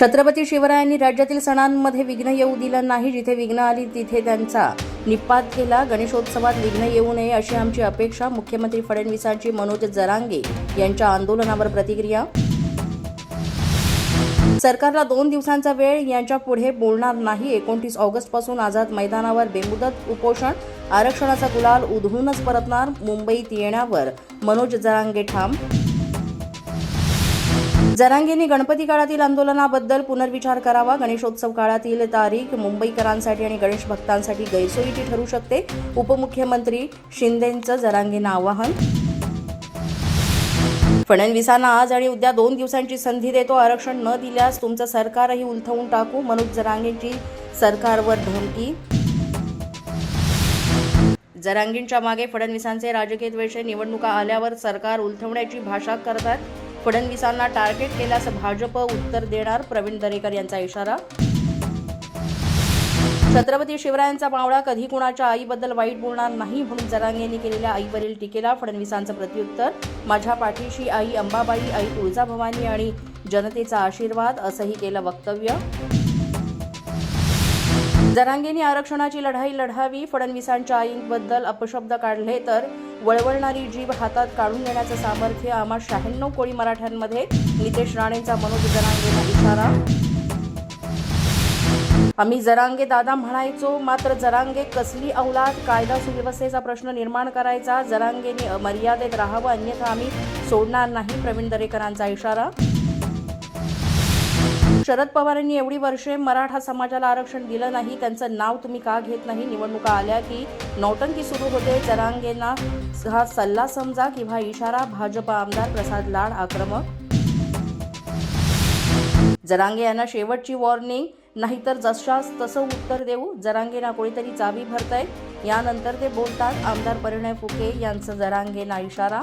छत्रपती शिवरायांनी राज्यातील सणांमध्ये विघ्न येऊ दिलं नाही. जिथे विघ्न आली तिथे त्यांचा निपात केला. गणेशोत्सवात विघ्न येऊ नये अशी आमची अपेक्षा. मुख्यमंत्री फडणवीसांची मनोज जरांगे यांच्या आंदोलनावर प्रतिक्रिया. सरकारला दोन दिवसांचा वेळ यांच्या पुढे बोलणार नाही. एकोणतीस ऑगस्टपासून आझाद मैदानावर बेमुदत उपोषण. आरक्षणाचा गुलाल उधळूनच परतणार. मुंबईत येण्यावर मनोज जरांगे ठाम जरांगेंनी गणपती काळातील आंदोलनाबद्दल पुनर्विचार करावा गणेशोत्सव काळातील तारीख मुंबईकरांसाठी आणि गणेश भक्तांसाठी गैरसोयीची ठरू शकते उपमुख्यमंत्री शिंदेंचं जरांगींना आवाहन. फडणवीसांना आज आणि उद्या दोन दिवसांची संधी देतो आरक्षण न दिल्यास तुमचं सरकारही उलथवून टाकू मनोज जरांगेंची सरकारवर धमकी. जरांगींच्या मागे फडणवीसांचे राजकीय द्वेष निवडणुका आल्यावर सरकार उलथवण्याची भाषा करतात. फडणवीसांना टार्गेट केल्यास भाजप उत्तर देणार प्रवीण दरेकर यांचा इशारा. छत्रपती शिवरायांचा मावळा कधी कुणाच्या आईबद्दल वाईट बोलणार नाही म्हणून जरांग यांनी केलेल्या आईवरील टीकेला फडणवीसांचं प्रत्युत्तर. माझ्या पाठीशी आई अंबाबाई आई तुळजाभवानी आणि जनतेचा आशीर्वाद असंही केलं वक्तव्य. जरांगेंनी आरक्षणाची लढाई लढावी फडणवीसांच्या आईंबद्दल अपशब्द काढले तर वळवळणारी जीभ हातात काढून देण्याचं सामर्थ्य आम्हा शहाण्णव कोळी मराठ्यांमध्ये. नितेश राणेंचा मनोज जरांगेंना इशारा. आम्ही जरांगे दादा म्हणायचो मात्र जरांगे कसली औलाद कायदा सुव्यवस्थेचा प्रश्न निर्माण करायचा? जरांगेने मर्यादेत राहावं अन्यथा आम्ही सोडणार नाही प्रवीण दरेकरांचा इशारा. शरद पवारांनी एवढी वर्षे मराठा समाजाला आरक्षण दिलं नाही. त्यांचं नाव तुम्ही का घेत नाही? निवडणुका आल्या की नौटंकी सुरू होते. जरांगेंना हा सल्ला समजा किंवा इशारा भाजप आमदार प्रसाद लाड आक्रमक. जरांगे यांना शेवटची वॉर्निंग नाहीतर जशास तसं उत्तर देऊ. जरांगेना कोणीतरी चावी आहे यानंतर ते बोलतात आमदार परिणय फुके यांचं जरांगेना इशारा.